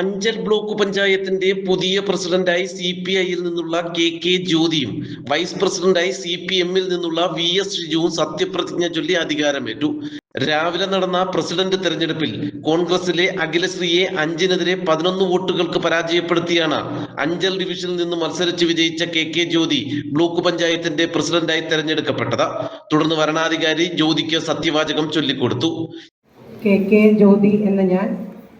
Anchal block പഞ്ചായത്തിന്റെ പുതിയ പ്രസിഡന്റായി സി പി ഐയിൽ നിന്നുള്ള കെ കെ ജ്യോതിയും വൈസ് പ്രസിഡന്റായി സി പി എമ്മിൽ നിന്നുള്ള വി എസ് ഷിജുവും സത്യപ്രതിജ്ഞ ചൊല്ലി അധികാരമേറ്റു. രാവിലെ നടന്ന പ്രസിഡന്റ് തെരഞ്ഞെടുപ്പിൽ കോൺഗ്രസിലെ അഖിലശ്രീയെ അഞ്ചിനെതിരെ പതിനൊന്ന് വോട്ടുകൾക്ക് പരാജയപ്പെടുത്തിയാണ് അഞ്ചൽ ഡിവിഷനിൽ നിന്ന് മത്സരിച്ച് വിജയിച്ച കെ കെ ജ്യോതി ബ്ലോക്ക് പഞ്ചായത്തിന്റെ പ്രസിഡന്റായി തെരഞ്ഞെടുക്കപ്പെട്ടത്. തുടർന്ന് വരണാധികാരി ജ്യോതിക്ക് സത്യവാചകം ചൊല്ലിക്കൊടുത്തു. കെ കെ ജ്യോതി എന്ന ഞാൻ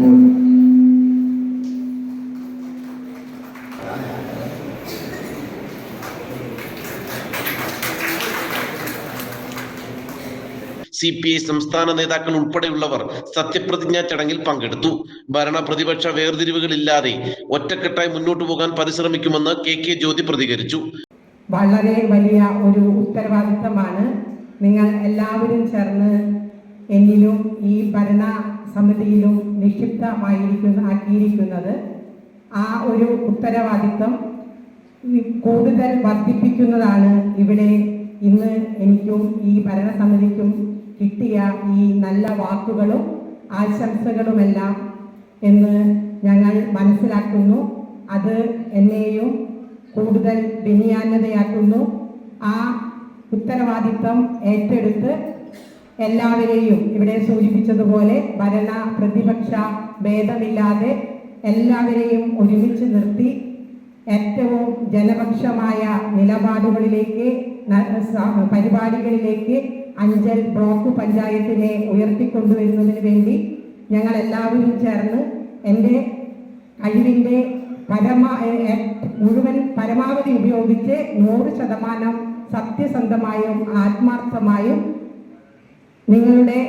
സി പി ഐ സംസ്ഥാന നേതാക്കൾ ഉൾപ്പെടെയുള്ളവർ സത്യപ്രതിജ്ഞാ ചടങ്ങിൽ പങ്കെടുത്തു. ഭരണ പ്രതിപക്ഷ വേർതിരിവുകളില്ലാതെ ഒറ്റക്കെട്ടായി മുന്നോട്ടു പോകാൻ പരിശ്രമിക്കുമെന്ന് കെ കെ ജ്യോതി പ്രതികരിച്ചു. വളരെ വലിയ ഒരു ഉത്തരവാദിത്തമാണ്. നിങ്ങൾ എല്ലാവരും ചേർന്ന് എന്നിലും ഈ ഭരണ സമിതിയിലും നിക്ഷിപ്തമായിരിക്കുന്ന ആക്കിയിരിക്കുന്നത്. ആ ഒരു ഉത്തരവാദിത്വം കൂടുതൽ വർദ്ധിപ്പിക്കുന്നതാണ് ഇവിടെ ഇന്ന് എനിക്കും ഈ ഭരണസമിതിക്കും കിട്ടിയ ഈ നല്ല വാക്കുകളും ആശംസകളുമെല്ലാം എന്ന് ഞങ്ങൾ മനസ്സിലാക്കുന്നു. അത് എന്നെയും കൂടുതൽ വിനിയാന്യതയാക്കുന്നു ആ ഉത്തരവാദിത്വം ഏറ്റെടുത്ത് എല്ലാവരെയും ഇവിടെ സൂചിപ്പിച്ചതുപോലെ ഭരണ പ്രതിപക്ഷ ഭേദമില്ലാതെ എല്ലാവരെയും ഒരുമിച്ച് നിർത്തി ഏറ്റവും ജനപക്ഷമായ നിലപാടുകളിലേക്ക് പരിപാടികളിലേക്ക് അഞ്ചൽ ബ്ലോക്ക് പഞ്ചായത്തിനെ ഉയർത്തിക്കൊണ്ടുവരുന്നതിന് വേണ്ടി ഞങ്ങൾ എല്ലാവരും ചേർന്ന് എന്റെ കഴിവിന്റെ പരമാ മുഴുവൻ പരമാവധി ഉപയോഗിച്ച് നൂറ് ശതമാനം സത്യസന്ധമായും ആത്മാർത്ഥമായും നിങ്ങളുടെ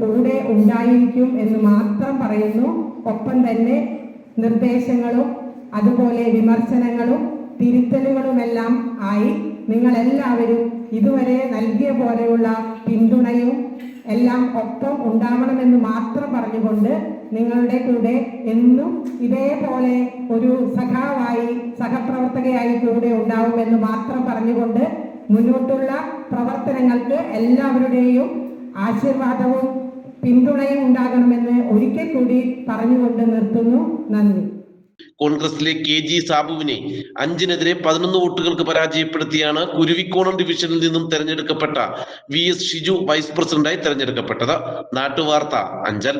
കൂടെ ഉണ്ടായിരിക്കും എന്ന് മാത്രം പറയുന്നു. ഒപ്പം തന്നെ നിർദ്ദേശങ്ങളും അതുപോലെ വിമർശനങ്ങളും തിരുത്തലുകളുമെല്ലാം ആയി നിങ്ങളെല്ലാവരും ഇതുവരെ നൽകിയ പോലെയുള്ള പിന്തുണയും എല്ലാം ഒപ്പം ഉണ്ടാവണമെന്ന് മാത്രം പറഞ്ഞുകൊണ്ട് നിങ്ങളുടെ കൂടെ എന്നും ഇതേപോലെ ഒരു സഖാവായി സഹപ്രവർത്തകയായി കൂടെ ഉണ്ടാവുമെന്ന് മാത്രം പറഞ്ഞുകൊണ്ട് മുന്നോട്ടുള്ള പ്രവർത്തനങ്ങൾക്ക് എല്ലാവരുടെയും ആശീർവാദവും പിന്തുണയും ഉണ്ടാകണമെന്ന് ഒരിക്കൽ കൂടി പറഞ്ഞുകൊണ്ട് നിർത്തുന്നു. നന്ദി. കോൺഗ്രസിലെ കെ ജി സാബുവിനെ അഞ്ചിനെതിരെ പതിനൊന്ന് വോട്ടുകൾക്ക് പരാജയപ്പെടുത്തിയാണ് കുരുവിക്കോണം ഡിവിഷനിൽ നിന്നും തെരഞ്ഞെടുക്കപ്പെട്ട വി എസ് ഷിജു വൈസ് പ്രസിഡന്റായി തെരഞ്ഞെടുക്കപ്പെട്ടത്. നാട്ടുവാർത്ത അഞ്ചൽ.